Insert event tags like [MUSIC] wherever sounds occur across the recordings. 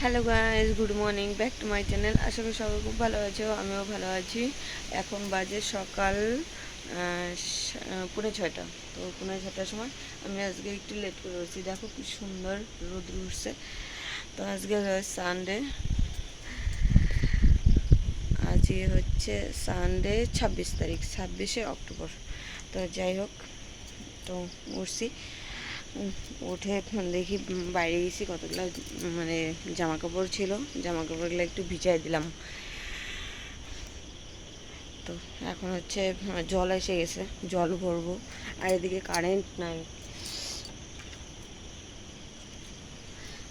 Hello guys good morning back to my channel আশা করি সবাই খুব ভালো আছো, আমিও ভালো আছি। এখন বাজে সকাল সা- ছয়টা। তো পৌনে ছটার সময় আমি আজকে একটু লেট করে উঠছি। দেখো কি সুন্দর রোদ উঠছে। তো আজকে সানডে আজকে হচ্ছে সানডে ছাব্বিশ তারিখ, ছাব্বিশে অক্টোবর। তো যাই হোক, তো উঠছি। উঠে দেখি বাইরে গেছি কতগুলো মানে জামা কাপড় ছিল জামা কাপড়গুলো একটু ভিজাই দিলাম। তো এখন হচ্ছে, জল এসে গেছে, জল ভরবো, আর এদিকে কারেন্ট নাই।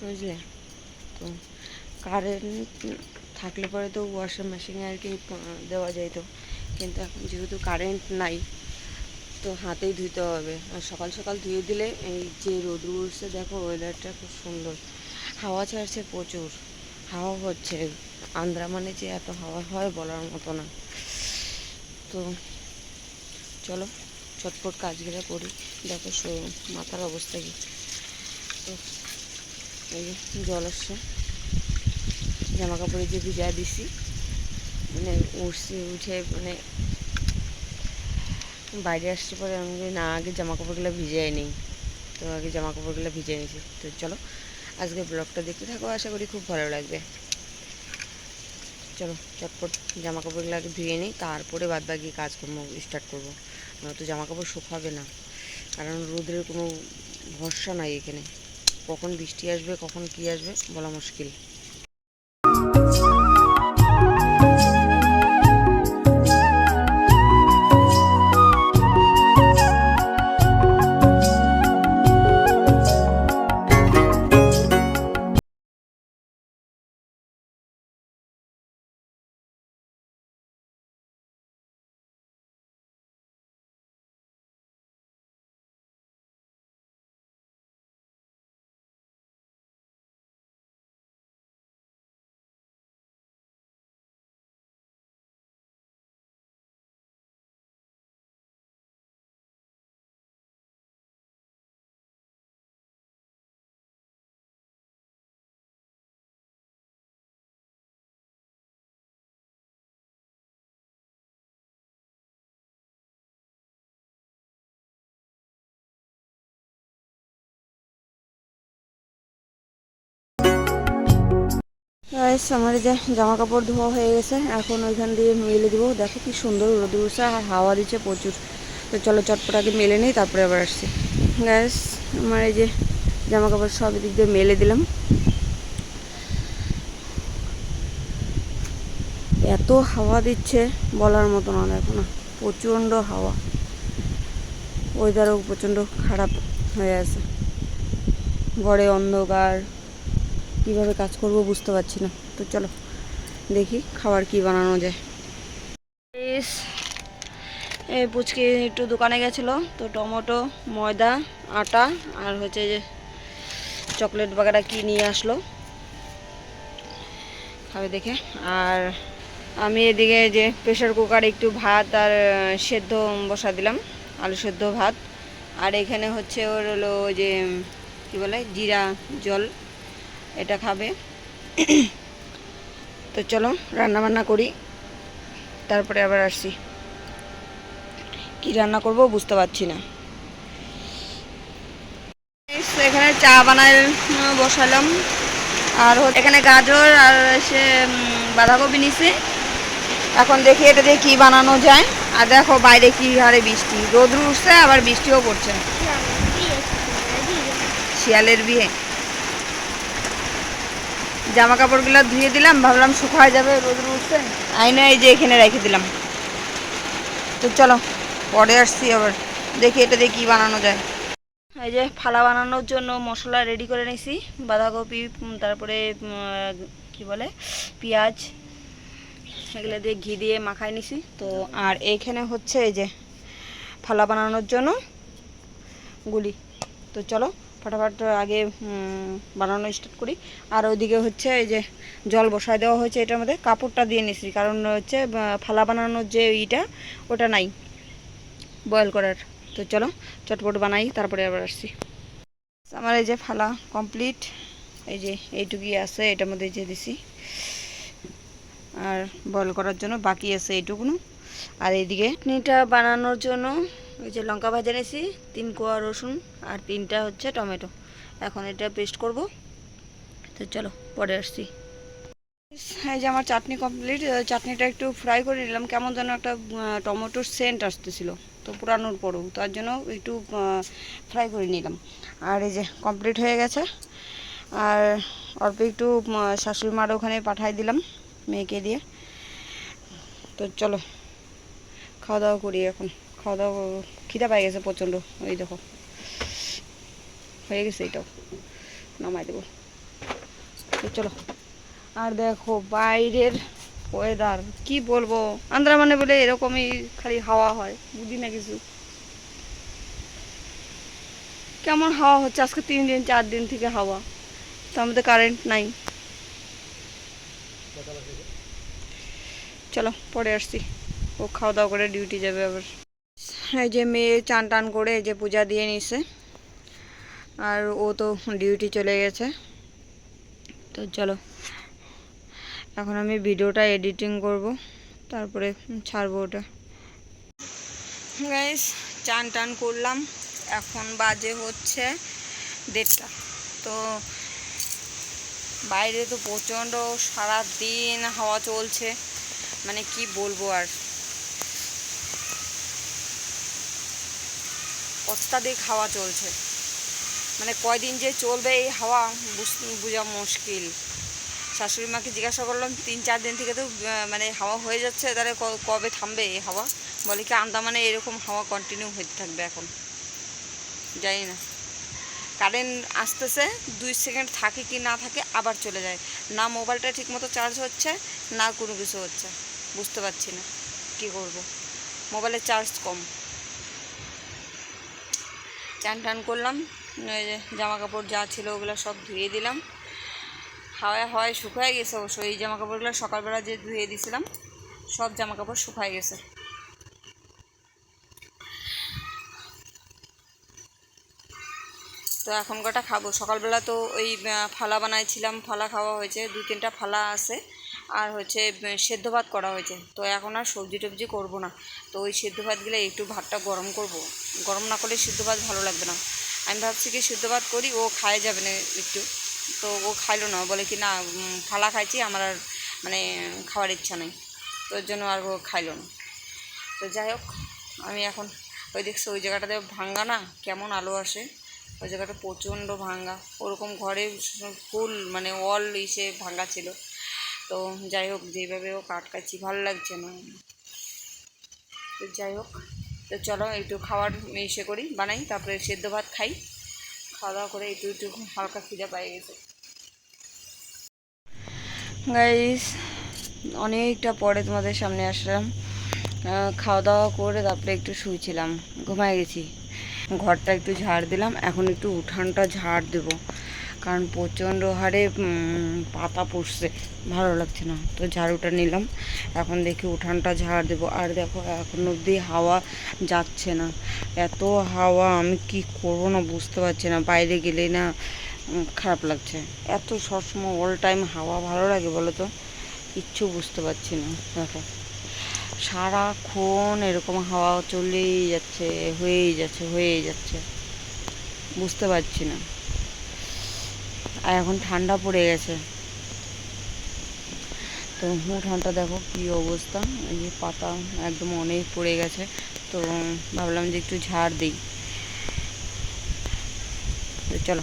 বুঝলে? তো কারেন্ট থাকলে পরে তো ওয়াশিং মেশিনে আর কি দেওয়া যেত কিন্তু এখন যেহেতু কারেন্ট নাই তো হাতেই ধুতে হবে। আর সকাল সকাল ধুয়ে দিলে এই যে রোদ উঠছে দেখো ওয়েদারটা খুব সুন্দর। হাওয়া ছাড়ছে প্রচুর। হাওয়া হচ্ছে। আন্দ্রামানে যে এত হাওয়া হয় বলার মতো না। তো চলো চটপট কাজগুলো করি। দেখো মাথার অবস্থা কি। তো এই জল আসছে। জামা কাপড়ে যে ভিজা দিছি মানে উঠছি উঠে মানে বাইরে আসছে পরে আমি না, আগে জামা কাপড়গুলো ভিজিয়ে নিই তো আগে জামা কাপড়গুলো ভিজে নিয়েছি তো চলো আজকে ব্লগটা দেখতে থাকো, আশা করি খুব ভালো লাগবে। চলো, চটপট জামা কাপড়গুলো আগে ধুয়ে নিই তারপরে বাদ বাকি কাজকর্ম স্টার্ট করব। নয়তো জামা কাপড় শুকাবে না, কারণ রোদের কোনো ভরসা নাই এখানে। কখন বৃষ্টি আসবে, কখন কী আসবে, বলা মুশকিল। গাইস আমার যে জামা কাপড় ধোয়া হয়ে গেছে, এখন ওইখান দিয়ে মেলে দেবো। দেখো কি সুন্দর রোদ উঠছে আর হাওয়া দিচ্ছে প্রচুর। তো চলো চটপট আগে মেলে নিই, তারপরে আবার আসছি। গ্যাস আমার এই যে জামা কাপড় সব দিক দিয়ে মেলে দিলাম। এত হাওয়া দিচ্ছে বলার মতো না, দেখো না, প্রচণ্ড হাওয়া। ওয়েদারও প্রচণ্ড খারাপ হয়ে আছে। ঘরে অন্ধকার। কীভাবে কাজ করব বুঝতে পারছি না। তো চলো, দেখি খাবার কি বানানো যায়। এই পুচকি একটু দোকানে গেছিল, তো টমেটো, ময়দা, আটা, আর হচ্ছে যে চকলেট বাগারা কি নিয়ে আসলো। খাবে দেখে। আর আমি এদিকে যে প্রেশার কুকারে একটু ভাত আর সেদ্ধ বসা দিলাম, আলু সেদ্ধ ভাত। আর এখানে হচ্ছে ওর হলো যে কি বলে, জিরা জল। এটা খাবে। [COUGHS] তো চলো রান্না বান্না করি। তারপরে আবার আসছি। কি রান্না করব বুঝতে পারছি না। এখানে চা বানাই বসালাম। আর এখানে গাজর আর সে বাঁধাকপি নিছে। এখন দেখি এটা দিয়ে কি বানানো যায়। আর দেখো বাইরে কি হারে বৃষ্টি। রোদ উঠছে, আবার বৃষ্টিও পড়ছে। শিয়ালের বিয়ে। জামা কাপড়গুলো ধুয়ে দিলাম, ভাবলাম শুকায় যাবে, রোদ উঠছে। আইনা এই যে এখানে রেখে দিলাম। তো চলো, পরে আসছি আবার, দেখি এটা দিয়ে কী বানানো যায়। এই যে ফালা বানানোর জন্য মশলা রেডি করে নিয়েছি বাঁধাকপি তারপরে কি বলে, পেঁয়াজ, এগুলো দিয়ে ঘি দিয়ে মাখাই নিছি। তো আর এইখানে হচ্ছে এই যে ফালা বানানোর জন্য গুলি। তো চলো ফটাফট আগে বানানো স্টার্ট করি। আর ওইদিকে হচ্ছে এই যে জল বসায় দেওয়া হয়েছে, এটার মধ্যে কাপড়টা দিয়ে নিছি, কারণ হচ্ছে ফালা বানানোর যে ইটা, ওটা নাই বয়েল করার। তো চলো, চটপট বানাই, তারপরে আবার আসছি। আমার এই যে ফালা কমপ্লিট এই যে এইটুকুই আছে, এটার মধ্যে যে দিছি। আর বয়েল করার জন্য বাকি আছে এইটুকুনো। আর এইদিকে চাটনিটা বানানোর জন্য ওই যে লঙ্কা ভাজা নিয়েছি, তিন কোয়া রসুন আর তিনটা হচ্ছে টমেটো। এখন এটা পেস্ট করব। তো চলো, পরে আসছি। এই যে আমার চাটনি কমপ্লিট চাটনিটা একটু ফ্রাই করে নিলাম। কেমন যেন একটা টমেটোর সেন্ট আসতেছিল, তো পুরানোর পরেও। তার জন্য একটু ফ্রাই করে নিলাম। আর এই যে কমপ্লিট হয়ে গেছে। আর অল্প একটু শাশুড়ি মার ওখানে পাঠাই দিলাম মেয়েকে দিয়ে। তো চলো, খাওয়া দাওয়া করি এখন। খাওয়া দাওয়া খিদা পাই গেছে প্রচণ্ড। ওই দেখো। হয়ে গেছে এটাও নামাই দেবো। চলো। আর দেখো বাইরের ওয়েদার কি বলব? আন্দ্রামানে বলে এরকমই খালি হাওয়া হয়, বুঝি না কিছু। কেমন হাওয়া হচ্ছে? আজকে তিন দিন, চার দিন থেকে হাওয়া। তো আমাদের কারেন্ট নাই। চলো, পরে আসছি। ও খাওয়া দাওয়া করে ডিউটি যাবে আবার। এই যে মেয়ে চান টান করে এই যে পূজা দিয়ে নিছে। আর ও তো ডিউটি চলে গেছে। তো চলো, এখন আমি ভিডিওটা এডিটিং করব, তারপরে ছাড়বো ওটা। গাইস চান টান করলাম, এখন বাজে হচ্ছে দেড়টা। তো বাইরে তো প্রচণ্ড সারা দিন হাওয়া চলছে মানে কি বলব আর। অত্যাধিক হাওয়া চলছে। মানে কয়দিন যে চলবে এই হাওয়া বুঝ- মুশকিল। শাশুড়ি মাকে জিজ্ঞাসা করলাম, তিন চার দিন থেকে তো মানে হাওয়া হয়ে যাচ্ছে, তাহলে কবে থামবে এই হাওয়া? বলে কি আন্দামানে এরকম হাওয়া কন্টিনিউ হতে থাকবে এখন। জানি না। কারেন্ট আসতেছে, দুই সেকেন্ড থাকে কি না থাকে আবার চলে যায়। না মোবাইলটা ঠিকমতো চার্জ হচ্ছে, না কোনো কিছু হচ্ছে। বুঝতে পারছি না, কি করব? মোবাইলের চার্জ কম। চান টান করলাম জামা কাপড় যা ছিল ওগুলো সব ধুয়ে দিলাম। হাওয়ায় হাওয়ায় শুকায় গেছে অবশ্য, এই জামা কাপড়গুলো সকালবেলা যে ধুয়ে দিয়েছিলাম সব জামা কাপড় শুকায় গেছে। তো এখন কটা খাব? সকালবেলা তো ওই ফালা বানাইছিলাম, ফালা খাওয়া হয়েছে দু তিনটা ফালা আছে। আর হচ্ছে সেদ্ধ ভাত করা হয়েছে। তো এখন আর সবজি টবজি করব না। তো ওই সেদ্ধ ভাতগুলো একটু ভাতটা গরম করব। গরম না করলে সিদ্ধ ভাত ভালো লাগবে না। আমি ভাবছি কি সিদ্ধ ভাত করি, ও খায় যাবে না একটু। তো ও খাইলো না বলে কি, না ফালা খাইছি, আমার আর মানে খাওয়ার ইচ্ছা নেই। তো ওর জন্য আর ও খাইলো না। তো যাই হোক, আমি এখন, ওই দেখছ, ওই জায়গাটাতে ভাঙ্গা না, কেমন আলো আসে। ওই জায়গাটা প্রচণ্ড ভাঙ্গা। ওরকম ঘরে ফুল মানে অল ইসে ভাঙ্গা ছিল। তো যাই হোক, যেভাবে ও কাটকাচ্ছি ভালো লাগছে না। তো যাই হোক, তো চলো একটু খাওয়ার ইসে করি, বানাই, তারপরে সেদ্ধ ভাত খাই। খাওয়া দাওয়া করে একটু একটু হালকা খিদে পাই গেছে। গাইস অনেকটা পরে তোমাদের সামনে আসলাম। খাওয়া দাওয়া করে তারপরে একটু শুয়েছিলাম ঘুমায় গেছি। ঘরটা একটু ঝাড় দিলাম, এখন একটু উঠানটা ঝাড় দেব। কারণ প্রচণ্ড হারে পাতা পড়ছে। ভালো লাগছে না। তো ঝাড়ুটা নিলাম। এখন দেখি উঠানটা ঝাড় দেবো। আর দেখো, এখন অবধি হাওয়া যাচ্ছে না। এত হাওয়া, আমি কি করব না বুঝতে পারছি না। বাইরে গেলেই না খারাপ লাগছে। এত সবসময় অল টাইম হাওয়া ভালো লাগে বলো তো? কিচ্ছু বুঝতে পারছি না। দেখো। সারাক্ষণ এরকম হাওয়া চলেই যাচ্ছে, হয়েই যাচ্ছে হয়েই যাচ্ছে। বুঝতে পারছি না। আর এখন ঠান্ডা পড়ে গেছে। তো উঠানটা দেখো কি অবস্থা। এই যে পাতা একদম অনেক পড়ে গেছে। তো ভাবলাম যে একটু ঝাড় দিই। চলো।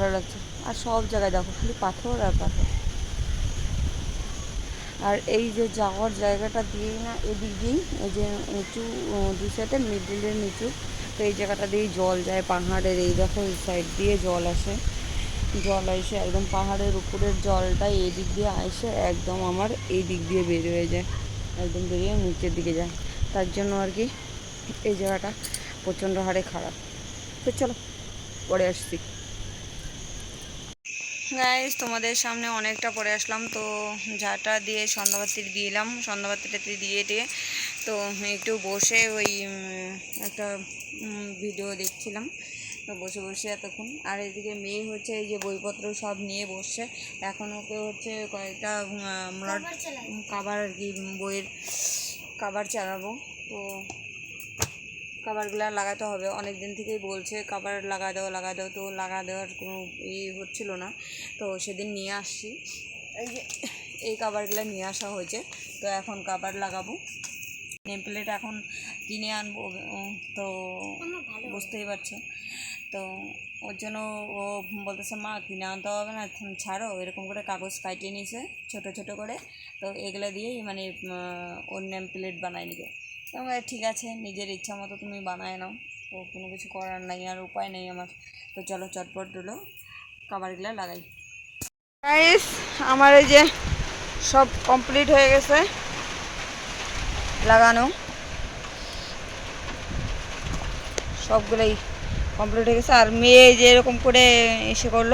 ভালো লাগছে। আর সব জায়গায় দেখো, খালি পাথর আর পাথর। আর এই যে যাওয়ার জায়গাটা দিয়েই না, এদিক দিয়েই, এই যে উঁচু দু সাইডে মিডিলের নিচু, তো এই জায়গাটা দিয়েই জল যায় পাহাড়ের, এই দেখো, এই সাইড দিয়ে জল আসে। জল এসে একদম পাহাড়ের উপরের জলটা এই দিক দিয়ে এসে একদম আমার এই দিক দিয়ে বের হয়ে যায়। একদম বেরিয়ে নিচের দিকে যায়। তার জন্য আর কি, এই জায়গাটা প্রচণ্ড হারে খারাপ। তো চলো, পরে আসছি। গাইস তোমাদের সামনে অনেকটা পরে আসলাম তো ঝাঁটা দিয়ে সন্ধ্যাবাতি দিলাম সন্ধ্যাবাতিটাতে দিয়ে দিয়ে তো একটু বসে ওই একটা ভিডিও দেখছিলাম তো বসে বসে এতক্ষণ। আর এদিকে মেয়ে হচ্ছে এই যে বইপত্র সব নিয়ে বসছে এখন ওকে হচ্ছে কয়েকটা আমরা কাবার আর কি বইয়ের কাবার চালাবো তো কাবারগুলো লাগাতে হবে। অনেক দিন থেকেই বলছে কাবার লাগা দাও লাগা দাও। তো লাগা দেওয়ার কোনো ই হচ্ছিল না। তো সেদিন নিয়ে আসছি। এই যে, এই কাবারগুলো নিয়ে আসা হয়েছে। তো এখন কাবার লাগাবো। নেম প্লেট এখন কিনে আনব তো বুঝতেই পারছ। তো ওর জন্য ও বলতেছে, মা, কিনে আনতে হবে না ছাড়ো। এরকম করে কাগজ কাটিয়ে নিয়েছে ছোটো ছোটো করে। তো এগুলো দিয়েই মানে ওর নেম প্লেট বানাই নিবে। তো আমি বললাম, ঠিক আছে নিজের ইচ্ছা মতো তুমি বানায় নাও। তো কোনো কিছু করার নাই আর উপায় নেই আমার। তো চলো চটপট দিলো কাবারগুলো লাগাই। গাইস আমার এই যে সব কমপ্লিট হয়ে গেছে। লাগানো। সবগুলোই কমপ্লিট হয়ে গেছে। আর মেয়ে যে এরকম করে এসে করল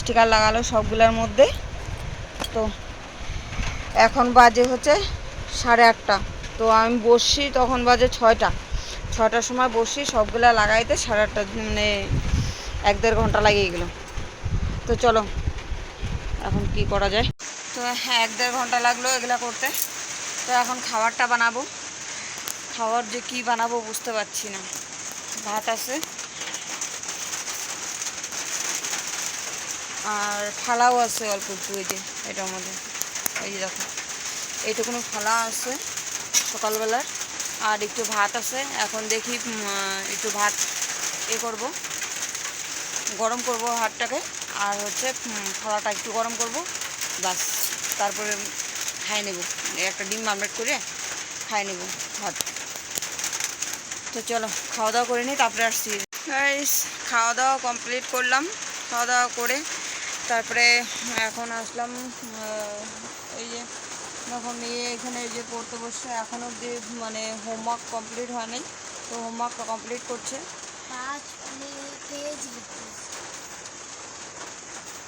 স্টিকার লাগালো সবগুলোর মধ্যে। তো এখন বাজে হচ্ছে সাড়ে আটটা। তো আমি বসছি তখন বাজে ছয়টা। ছটার সময় বসি, সবগুলা লাগাইতে সাড়ে আটটা মানে এক দেড় ঘণ্টা লাগিয়ে গেলো। তো চলো, এখন কি করা যায়? তো হ্যাঁ এক দেড় ঘণ্টা লাগল এগুলা করতে। তো এখন খাবারটা বানাবো। খাবার যে কি বানাবো বুঝতে পারছি না। ভাত আছে। আর ফালাও আছে অল্প একটু ওই যে, এটার মধ্যে। এই যে দেখো, এইটুকুনো ফালা আছে। সকালবেলার আর একটু ভাত আছে। এখন দেখি একটু ভাত এ করব। গরম করব ভাতটাকে আর হচ্ছে ফালাটা একটু গরম করব। বাস তারপরে খাই নেব। একটা ডিম আমলেট করে খাই নেব ভাত। তো চলো, খাওয়া দাওয়া করে নিই, তারপরে আসছি। খাওয়া দাওয়া কমপ্লিট করলাম। খাওয়া দাওয়া করে তারপরে এখন আসলাম এই যে যখন নিয়ে এখানে যে পড়তে বসছে এখন অবধি মানে হোমওয়ার্ক কমপ্লিট হয়নি তো হোমওয়ার্কটা কমপ্লিট করছে।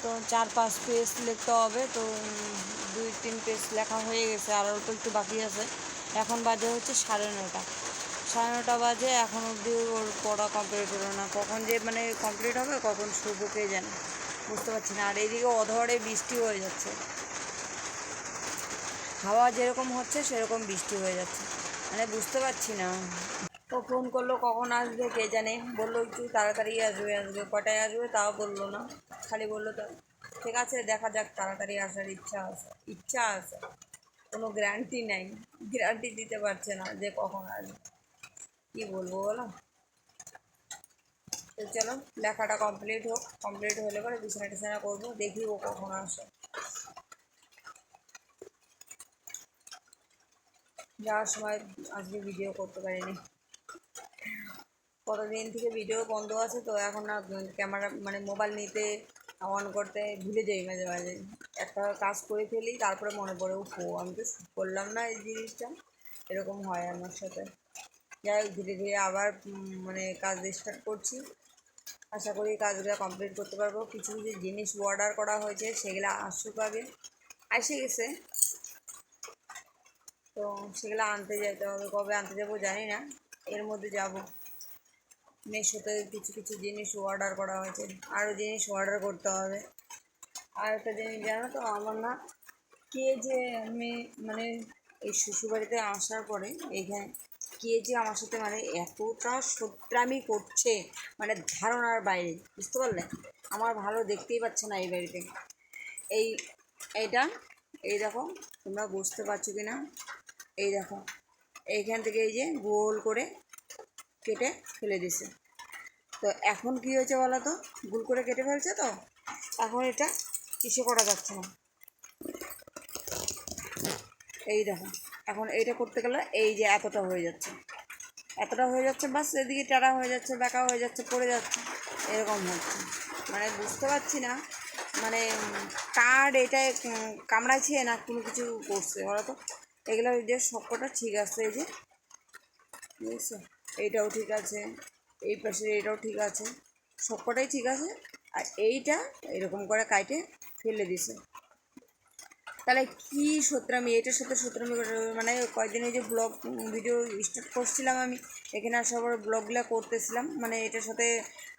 তো চার পাঁচ পেজ লিখতে হবে তো দুই তিন পেজ লেখা হয়ে গেছে আর তো একটু বাকি আছে। এখন বাজে হচ্ছে সাড়ে নটা সাড়ে নটা বাজে এখন অবধি ওর পড়া কমপ্লিট হলো না। কখন যে মানে কমপ্লিট হবে কখন শুরু কে জানে? বুঝতে পারছি না। আর এইদিকে অধরে বৃষ্টি হয়ে যাচ্ছে। হাওয়া যেরকম হচ্ছে, সেরকম বৃষ্টি হয়ে যাচ্ছে। মানে বুঝতে পারছি না। তো ফোন করল, কখন আসবে কে জানে? বলল, একটু তাড়াতাড়ি আসবে আসবে। কটায় আসবে? তাও বলল না। খালি বলল, তো, ঠিক আছে, দেখা যাক, তাড়াতাড়ি আসার ইচ্ছা আছে। ইচ্ছা আছে। কোনো গ্যারান্টি নাই। গ্যারান্টি দিতে পারছে না যে কখন আসবে। কী বলব বলো? তো চলো, লেখাটা কমপ্লিট হোক। কমপ্লিট হলে পরে বিছানা টিছানা করব, দেখি ও কখন আসে। যাওয়ার সময় আজকে ভিডিও করতে পারিনি। কতদিন থেকে ভিডিও বন্ধ আছে তো এখন না ক্যামেরা মানে মোবাইল নিতে অন করতে ভুলে যাই মাঝে মাঝে। একটা কাজ করে ফেলি, তারপরে মনে পড়ে ও, আমি তো করলাম না এই জিনিসটা। এরকম হয় আমার সাথে। যাই হোক, ধীরে ধীরে আবার মানে কাজ স্টার্ট করছি। আশা করি কাজগুলো কমপ্লিট করতে পারব। কিছু কিছু জিনিস অর্ডার করা হয়েছে, সেগুলো আসুক আগে। এসে গেছে। তো সেগুলো আনতে যেতে হবে, কবে আনতে যাব জানি না। এর মধ্যে যাব। মেশোতে কিছু কিছু জিনিস অর্ডার করা হয়েছে। আরও জিনিস অর্ডার করতে হবে। আর একটা জিনিস জানো তো, আমার না কে যে আমি মানে এই শ্বশুরবাড়িতে আসার পরে এইখানে কে যে আমার সাথে মানে এতটা সত্রামি করছে মানে ধারণার বাইরে, বুঝতে পারলে? আমার ভালো দেখতেই পাচ্ছে না এই বাড়িতে। এই, এইটা, এই দেখো, তোমরা বুঝতে পারছ কি না এই দেখো, এইখান থেকে এই যে গোল করে কেটে ফেলে দিছে তো এখন কি হয়েছে বলো তো? গোল করে কেটে ফেলছে তো? এখন এটা কিছু করা যাচ্ছে না। এই দেখো, এখন এইটা করতে গেলে এই যে এতটা হয়ে যাচ্ছে। এতটা হয়ে যাচ্ছে, বাস এদিকে টাড়া হয়ে যাচ্ছে, বেঁকা হয়ে যাচ্ছে, পড়ে যাচ্ছে, এরকম হচ্ছে। মানে বুঝতে পারছি না মানে কার্ড এটা কামড়াইছে না কোনো কিছু করছে ওরা তো? এগুলো যে সবকটা ঠিক আছে, এই যে। বুঝছ? এইটাও ঠিক আছে, এই পাশে এইটাও ঠিক আছে, সবকটাই ঠিক আছে, আর এইটা এরকম করে কাইটে ফেলে দিছে তাহলে কি সত্রামি এটার সাথে সত্রামি মানে কয়েকদিন এই যে ব্লগ ভিডিও স্টার্ট করছিলাম আমি, এখানে আসার পরে ব্লগগুলো করতেছিলাম মানে এটার সাথে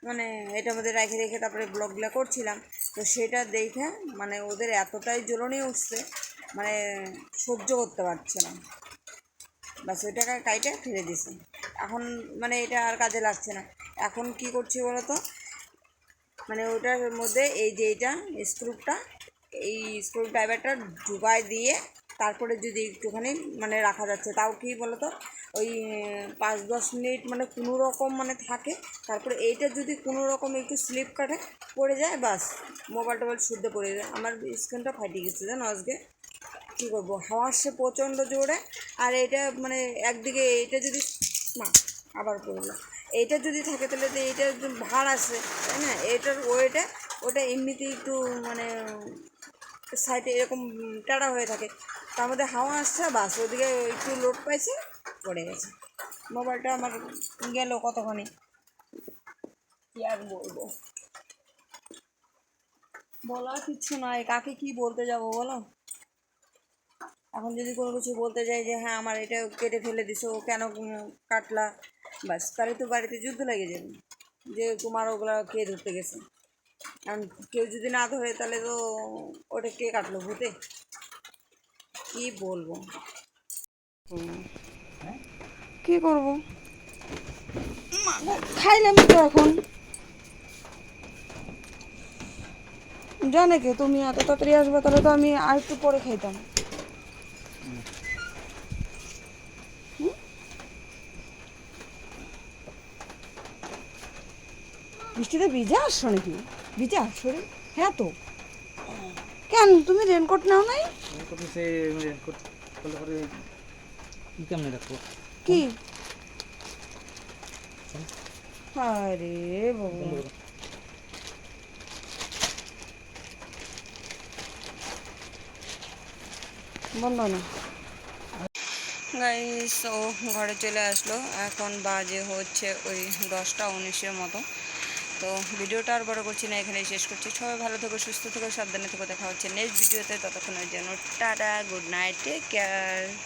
মানে এটার মধ্যে রেখে রেখে তারপরে ব্লগগুলো করছিলাম। তো সেটা দেখে মানে ওদের এতটাই জ্বলনি উঠছে মানে সহ্য করতে পারছে না। বাস ওইটাকে কাইটে ফেলে দিছে। এখন মানে এটা আর কাজে লাগছে না। এখন কি করছি বলো তো মানে ওটার মধ্যে এই যে এটা স্ক্রুপটা এই স্ক্রু ড্রাইভারটা ঢুকায় দিয়ে তারপরে যদি একটুখানি মানে রাখা যাচ্ছে, তাও কি বলতো? ওই, পাঁচ দশ মিনিট মানে কোনো রকম মানে থাকে, তারপরে এইটা যদি কোনো রকম একটু স্লিপ কাটে, পড়ে যায় বাস মোবাইল টোবাইল শুদ্ধ পড়ে যায়। আমার স্ক্রিনটা ফাটিয়ে গেছে, জানো আজকে? কী করব হাওয়া আসছে প্রচণ্ড জোরে, আর এটা মানে একদিকে এইটা যদি মা, আবার পড়ল এইটা যদি থাকে তাহলে তো এইটা একটু ভার আছে তাই না? এটার ওয়েটে ওটা এমনিতেই একটু মানে সাইডে এরকম টাড়া হয়ে থাকে। তার মধ্যে হাওয়া আসছে, বাস ওদিকে একটু লোড পাইছে, পড়ে গেছে। মোবাইলটা আমার গেল কতখানি কি আর বলব? বলার কিচ্ছু নাই, কাকে কি বলতে যাব বলো? এখন যদি কোনো কিছু বলতে যাই যে হ্যাঁ আমার এটা কেটে ফেলে দিছো, কেন কাটলা? বাস, তাহলে তো বাড়িতে যুদ্ধ লেগে যাবে। যে তোমার ওগুলো কে ধরতে গেছে? কারণ কেউ যদি না ধরে তাহলে তো ওটা কে কাটলো ভূতে? কি বলব? কি করব? খাইলাম তো এখন। জানে কে তুমি এত তাড়াতাড়ি আসবে তাহলে তো আমি আর একটু পরে খাইতাম? বৃষ্টিতে ভিজে আসছো নাকি? ভিজে আসছো রে হ্যাঁ তো। কেন? তুমি রেনকোট নাও নাই? পরে কি কেমনে রাখব কি? আরে বাবা। বন্ধ না। গাইস ও ঘরে চলে আসলো। এখন বাজে হচ্ছে ওই দশটা উনিশের মতো। তো ভিডিওটা আর বড় করছি না এখানে শেষ করছি। সবাই ভালো থেকো, সুস্থ থেকো, সাবধানে থেকো। দেখা হচ্ছে নেক্সট ভিডিওতে ততক্ষণের জন্য tata good night take care